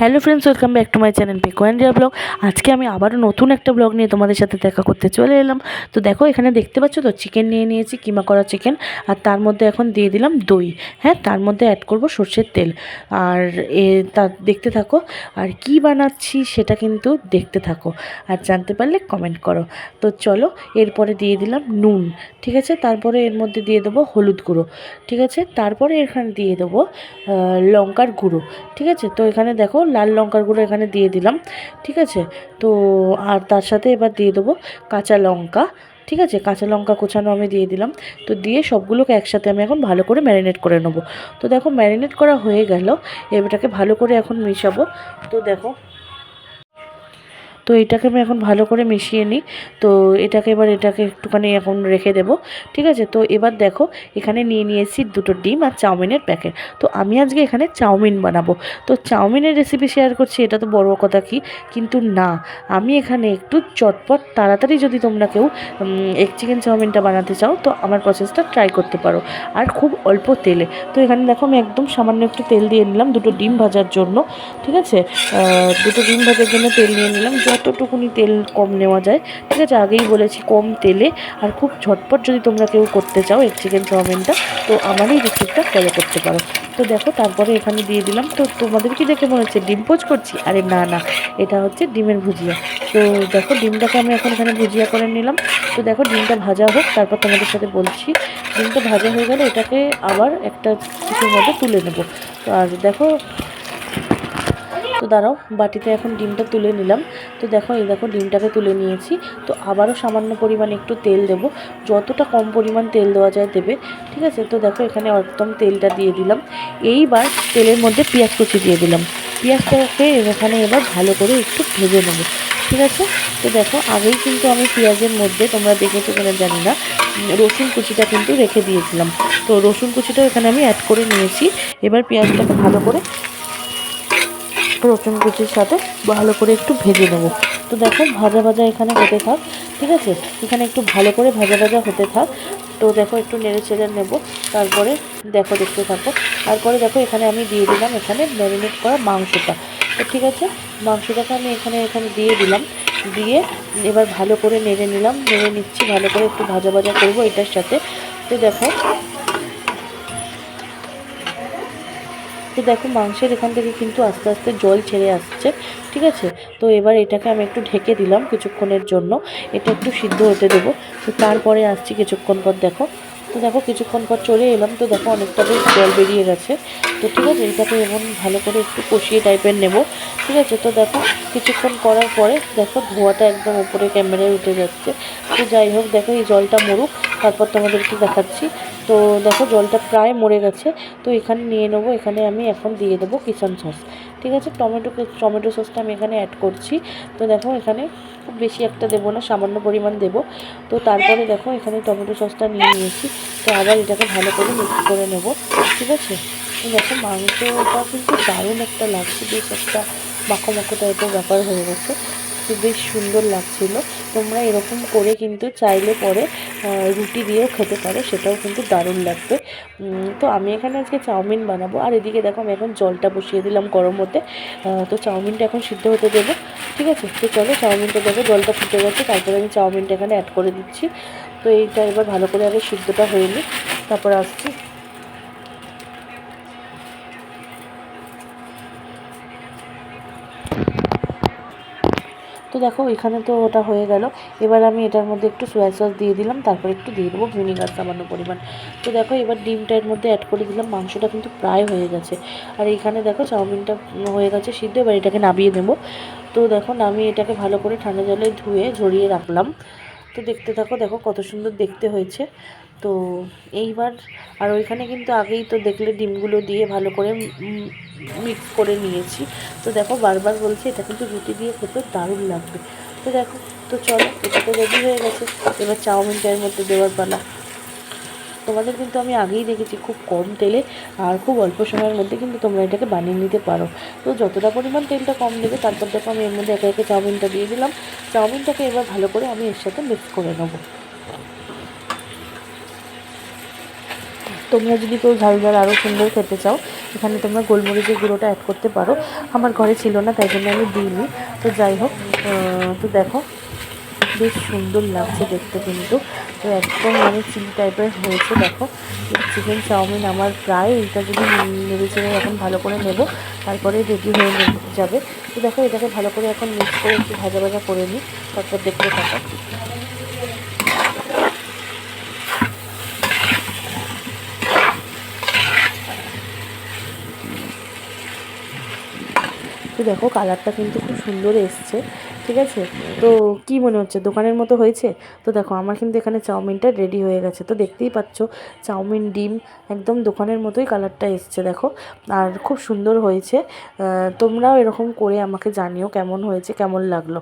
Hello friends welcome back to my channel Pico Andia blog আজকে আমি আবারও নতুন একটা ব্লগ নিয়ে তোমাদের সাথে দেখা করতে চলে এলাম। তো দেখো, এখানে দেখতে পাচ্ছ তো চিকেন নিয়ে নিয়েছি, কিমা করা চিকেন আর তার মধ্যে এখন দিয়ে দিলাম দই। হ্যাঁ তার মধ্যে অ্যাড করব সর্ষের তেল। আর এ, তা, দেখতে থাকো, আর কি বানাচ্ছি সেটা কিন্তু দেখতে থাকো, আর জানতে পারলে কমেন্ট করো। তো চলো, এরপরে দিয়ে দিলাম নুন, ঠিক আছে? তারপরে এর মধ্যে দিয়ে দেবো হলুদ গুঁড়ো, ঠিক আছে? তারপরে এখানে দিয়ে দেবো লঙ্কার গুঁড়ো, ঠিক আছে? তো এখানে দেখো লাল লঙ্কার গুঁড়ো এখানে দিয়ে দিলাম, ঠিক আছে? তো আর তার সাথে এবার দিয়ে দেবো কাঁচা লঙ্কা, ঠিক আছে? কাঁচা লঙ্কা কোচানো আমি দিয়ে দিলাম। তো দিয়ে সবগুলোকে একসাথে আমি এখন ভালো করে ম্যারিনেট করে নেব। তো দেখো ম্যারিনেট করা হয়ে গেল, এবারটাকে ভালো করে এখন মিশাবো। তো দেখো তো এটাকে আমি এখন ভালো করে মিশিয়ে নিই। তো এটাকে এবার এটাকে একটুখানি এখন রেখে দেব, ঠিক আছে? তো এবার দেখো, এখানে নিয়ে নিয়েছি দুটো ডিম আর চাউমিনের প্যাকেট। তো আমি আজকে এখানে চাউমিন বানাবো। তো চাউমিনের রেসিপি শেয়ার করছি, এটা তো বড় কথা কি? কিন্তু না, আমি এখানে একটু চটপট তাড়াতাড়ি যদি তোমরা কেউ এক চিকেন চাউমিনটা বানাতে চাও, তো আমার প্রসেসটা ট্রাই করতে পারো। আর খুব অল্প তেলে। তো এখানে দেখো, আমি একদম সামান্য একটু তেল দিয়ে নিলাম দুটো ডিম ভাজার জন্য, ঠিক আছে? দুটো ডিম ভাজার জন্য তেল নিয়ে নিলাম। যতটুকুনি তেল কম নেওয়া যায়। ঠিক আছে, আগেই বলেছি কম তেলে। আর খুব ঝটপট যদি তোমরা কেউ করতে চাও এক চিকেন চাউমিনটা, তো আমার এই রেসিপিটা ফলো করতে পারো। তো দেখো, তারপরে এখানে দিয়ে দিলাম। তো তোমাদের কি দেখে মনে হচ্ছে? ডিম পোচ করছি? আরে না না, এটা হচ্ছে ডিমের ভুজিয়া। তো দেখো, ডিমটাকে আমি এখন এখানে ভুজিয়া করে নিলাম। তো দেখো, ডিমটা ভাজা হোক, তারপর তোমাদের সাথে বলছি। ডিমটা ভাজা হয়ে গেলে এটাকে আবার একটা কিছুর মধ্যে তুলে নেব। তো আর দেখো তো দাঁড়াও, বাটিতে এখন ডিমটা তুলে নিলাম। তো দেখো, এই দেখো ডিমটাকে তুলে নিয়েছি। তো আবারও সামান্য পরিমাণ একটু তেল দেবো। যতটা কম পরিমাণ তেল দেওয়া যায় দেবে, ঠিক আছে? তো দেখো, এখানে একদম তেলটা দিয়ে দিলাম। এইবার তেলের মধ্যে পেঁয়াজ কুচি দিয়ে দিলাম। পেঁয়াজটাকে এখানে এবার ভালো করে একটু ভেজে নেব, ঠিক আছে? তো দেখো, আগেই কিন্তু আমি পেঁয়াজের মধ্যে, তোমরা দেখেছ কিনা জানি না, রসুন কুচিটা কিন্তু রেখে দিয়েছিলাম। তো রসুন কুচিটাও এখানে আমি অ্যাড করে নিয়েছি। এবার পেঁয়াজটাকে ভালো করে রসুন কুচির সাথে ভালো করে একটু ভেজে নেব। তো দেখো, ভাজা ভাজা এখানে হতে থাক, ঠিক আছে? এখানে একটু ভালো করে ভাজা ভাজা হতে থাক। তো দেখো, একটু নেড়ে চেড়ে নেব। তারপরে দেখো, দেখতে থাকো। তারপরে দেখো, এখানে আমি দিয়ে দিলাম এখানে ম্যারিনেট করা মাংসটা। তো ঠিক আছে? মাংসটাকে আমি এখানে এখানে দিয়ে দিলাম। দিয়ে এবার ভালো করে নেড়ে নিলাম। নেড়ে নিচ্ছি, ভালো করে একটু ভাজা ভাজা করব এটার সাথে। তো দেখো তো দেখো মাংসের এখান থেকে কিন্তু আস্তে আস্তে জল ছেড়ে আসছে, ঠিক আছে? তো এবার এটাকে আমি একটু ঢেকে দিলাম কিছুক্ষণের জন্য। এটা একটু সিদ্ধ হতে দেবো। তো তারপরে আসছি কিছুক্ষণ পর, দেখো। তো দেখো কিছুক্ষণ পর চলে এলাম। তো দেখো অনেকটা বেশ জল বেরিয়ে গেছে। তো ঠিক আছে, এটাকে এমন ভালো করে একটু কষিয়ে টাইপের নেব, ঠিক আছে? তো দেখো কিছুক্ষণ করার পরে, দেখো ধোঁয়াটা একদম উপরে ক্যামেরায় উঠে যাচ্ছে। তো যাই হোক, দেখো এই জলটা মরুক। তারপর তোমাদেরকে দেখাচ্ছি। তো দেখো, জলটা প্রায় মরে গেছে। তো এখানে নিয়ে নেব, এখানে আমি এখন দিয়ে দেবো কিষান সস। ঠিক আছে? টমেটো টমেটো সসটা আমি এখানে অ্যাড করছি। তো দেখো, এখানে খুব বেশি একটা দেবো না, সামান্য পরিমাণ দেবো। তো তারপরে দেখো, এখানে টমেটো সসটা নিয়ে নিয়েছি। তো আবার এটাকে ভালো করে মিক্স করে নেব। ঠিক আছে? দেখো, মাংসটা কিন্তু দারুণ একটা লাগছে, বেশ একটা মাখো মাখো টাইপের ব্যাপার হয়ে গেছে। তো বেশ সুন্দর লাগছিল। তোমরা এরকম করে কিন্তু চাইলে পরে রুটি দিয়েও খেতে পারো, সেটাও কিন্তু দারুণ লাগবে। তো আমি এখানে আজকে চাউমিন বানাবো। আর এদিকে দেখো আমি এখন জলটা বসিয়ে দিলাম গরম হতে। তো চাউমিনটা এখন সিদ্ধ হতে দেবো, ঠিক আছে? তো চলো চাউমিনটা দেবো জলটা ফুটে গেছে, তারপরে আমি চাউমিনটা এখানে অ্যাড করে দিচ্ছি। তো এইটা এবার ভালো করে আগে সিদ্ধটা হয়ে নিই, তারপর আসছি। তো দেখো, এখানে তো ওটা হয়ে গেল। এবার আমি এটার মধ্যে একটু সোয়া সস দিয়ে দিলাম, তারপর একটু দিয়ে দেবো ভিনিগার সামান্য পরিমাণ। তো দেখো, এবার ডিমটা এর মধ্যে অ্যাড করে দিলাম, মাংসটা কিন্তু প্রায় হয়ে গেছে। আর এখানে দেখো, চাউমিনটা হয়ে গেছে সিদ্ধ, এবার এটাকে নামিয়ে নেব। তো দেখো, নামিয়ে এটাকে ভালো করে ঠান্ডা জলে ধুয়ে ঝরিয়ে রাখলাম। তো দেখতে থাকো, দেখো কত সুন্দর দেখতে হয়েছে। তো এইবার, আর ওইখানে কিন্তু আগেই তো দেখলে ডিমগুলো দিয়ে ভালো করে মিক্স করে নিয়েছি। তো দেখো বারবার বলছি, এটা কিন্তু রুটি দিয়ে খেতে দারুণ লাগবে। তো দেখো, তো চলো এটা তো রেডি হয়ে গেছে। এবার চাউমিনটা এর মধ্যে দেওয়ার পালা। তোমাদের কিন্তু আমি আগেই দেখেছি খুব কম তেলে আর খুব অল্প সময়ের মধ্যে কিন্তু তোমরা এটাকে বানিয়ে নিতে পারো। তো যতটা পরিমাণ তেলটা কম দেবে, তারপর দেখো আমি এর মধ্যে একে একে চাউমিনটা দিয়ে দিলাম। চাউমিনটাকে এবার ভালো করে আমি এর সাথে মিক্স করে নেব। তোমরা যদি কেউ ঝাল ঝাল আরও সুন্দর খেতে চাও এখানে তোমরা গোলমরিচের গুঁড়োটা অ্যাড করতে পারো। আমার ঘরে ছিল না, তাই জন্য আমি দিইনি। তো যাই হোক তো দেখো, বেশ সুন্দর লাগছে দেখতে কিন্তু। তো একদম মানে চিলি টাইপের হয়েছে, দেখো। চিকেন চাউমিন আমার প্রায় এটা যদি নেড়ে চেড়ে এখন ভালো করে নেব, তারপরে রেডি হয়ে যাবে। তো দেখো, এটাকে ভালো করে এখন মিক্স করে একটু ভাজা ভাজা করে নিই, তারপর দেখতে থাকো। তো দেখো কালারটা কিন্তু খুব সুন্দর এসছে, ঠিক আছে? তো কি মনে হচ্ছে, দোকানের মতো হয়েছে? তো দেখো, আমার কিন্তু এখানে চাউমিনটা রেডি হয়ে গেছে। তো দেখতেই পাচ্ছ, চাউমিন, ডিম, একদম দোকানের মতোই কালারটা এসছে, দেখো। আর খুব সুন্দর হয়েছে। তোমরাও এরকম করে আমাকে জানিও কেমন হয়েছে, কেমন লাগল।